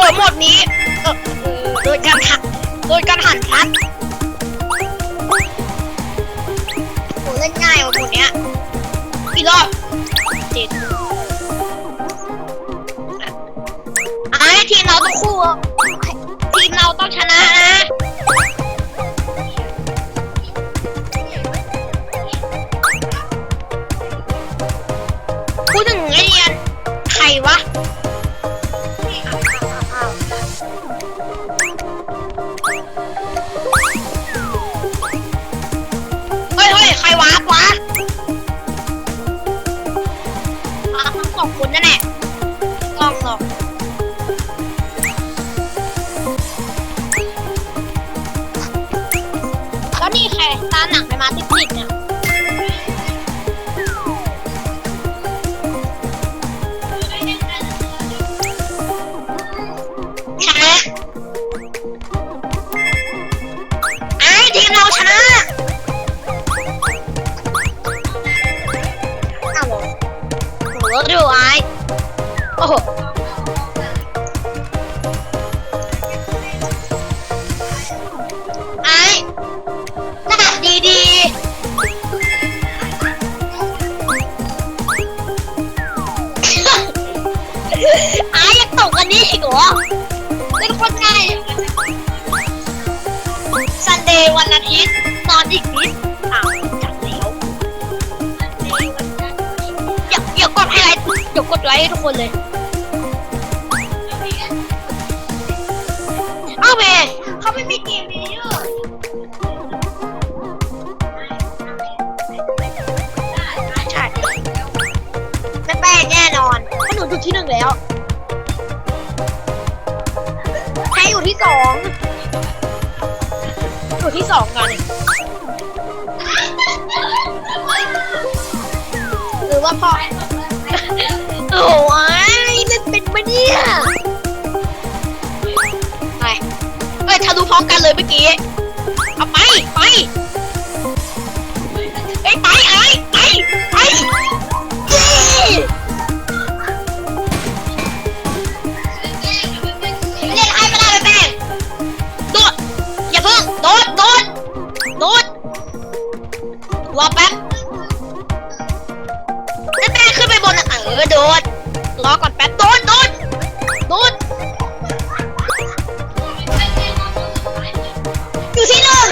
อ้หมดนี้เออโดยการหันโดยการหันพลัดผมเล่นง่ายกว่าหมดเนี้ยกี่รอบเจ็ด ไลค์ให้ทุกคนเลยเอาเมย์เขาไม่มีเกมเยอะใช่แม่แป้งแน่นอนเพราะหนูจุดที่หนึ่งแล้วใครอยู่ที่สองอยู่ที่สองกันหรือว่าพอ โอ้ยเล่นเป็นปะเนี่ยไปเอ้ยทะลุพร้อมกันเลยเมื่อกี้ เอาไป ไปเอ้ยไปไอ้ไปไปเย้เล่นให้ไม่ได้เลยแป้งโดดอย่าเพิ่งโดดโดดโดดรอแป๊บ อะเอโดดรอก่อนแป๊บโดดโดดโดดอยู่ที่หนึ่ง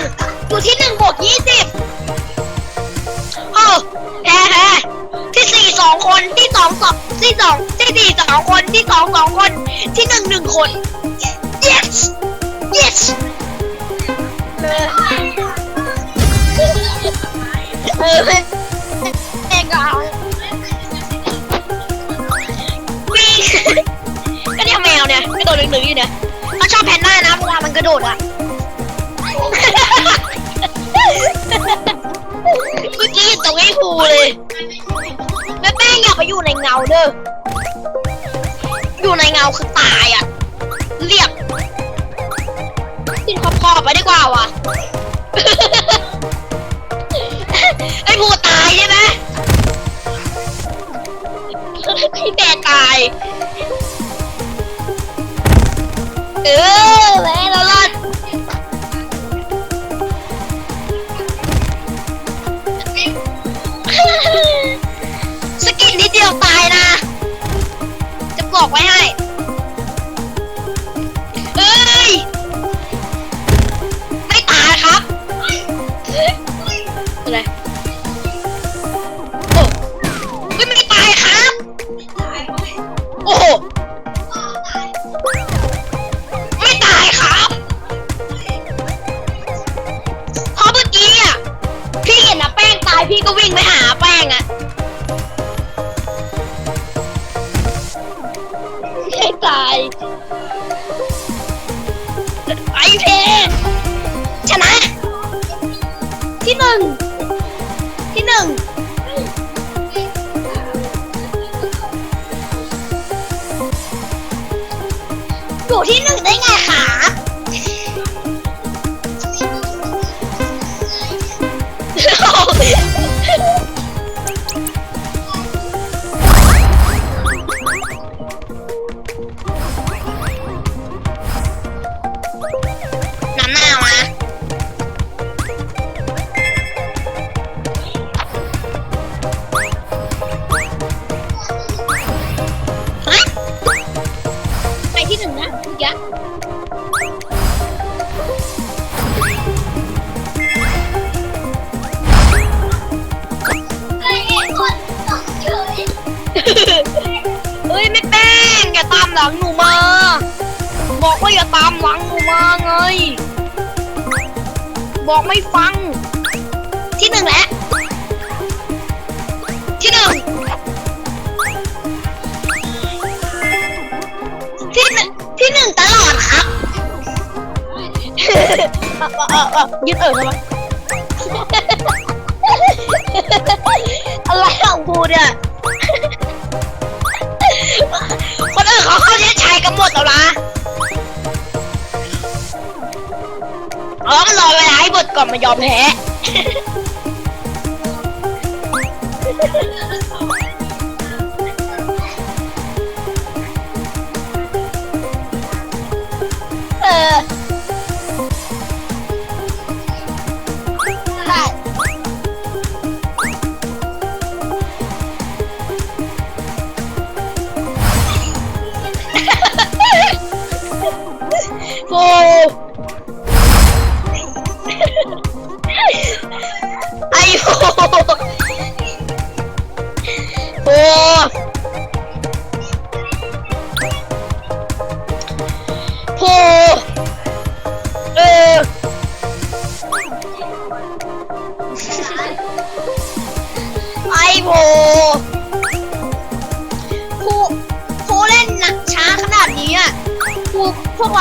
อยู่ที่หนึ่งบวกยี่สิบโอ้แพ้แพ้ที่สี่สองคนที่สองสองที่สองที่สี่สองคนที่สองสองคนที่หนึ่งหนึ่งคน yes yes เออเออเองก็เอา เนี่ยแมวเนี่ยกระโดดหนึ่งๆอยู่เนี่ยมันชอบแพนด้านะเวลามันกระโดดอะเมื่อกี้เห็นตรงไอ้ภูเลยแม่แป้งอย่าไปอยู่ในเงาเด้ออยู่ในเงาคือตายอะเรียบขึ้นขอบขอบๆไปดีกว่าว่ะ ที่หนึ่งที่หนึ่งอยู่ที่หนึ่งได้ไงคะ หลังหนูมา บอกว่าอย่าตามหลังหนูมาไง บอกไม่ฟัง ที่หนึ่งแหละที่หนึ่งที่หนึ่งที่หนึ่งตลอดครับเออเออเออยืดเออทำไมอะไรของกูเนี่ย กันหมดแล้วนะอ๋อมันรอเวลาให้บทก่อนมายอมแพ้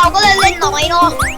วกพวกเ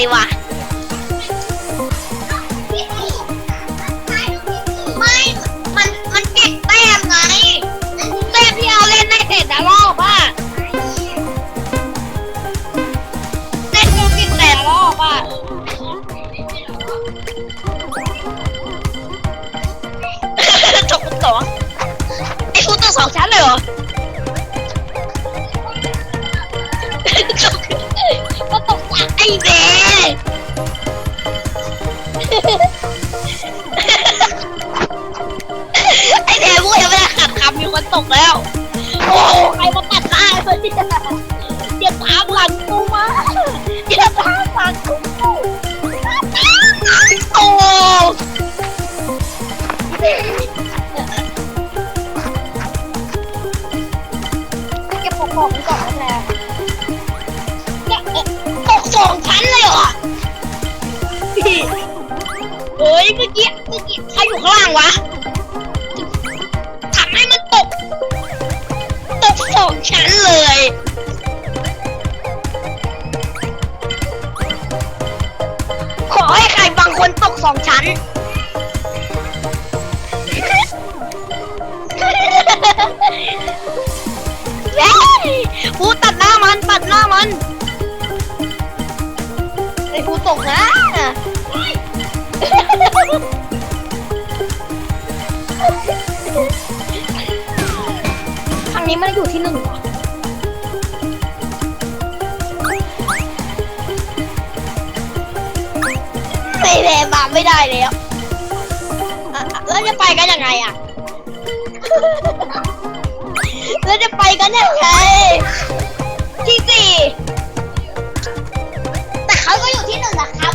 ที่ห ลังกูมาอย่าตามหลังกูโอ้เก็บของของก่อนแล้วตกสองชั้นเลยเหรอเฮ้ยเมื่อกี้เมื่อกี้ใครอยู่ข้างล่างวะ ทาอยู่ที่หนึ่งไม่แพ้มาไม่ได้แล้วแล้วจะไปกันยังไงอะ แล้วจะไปกันยังไงที่สี่แต่เขาก็อยู่ที่หนึ่งนะครับ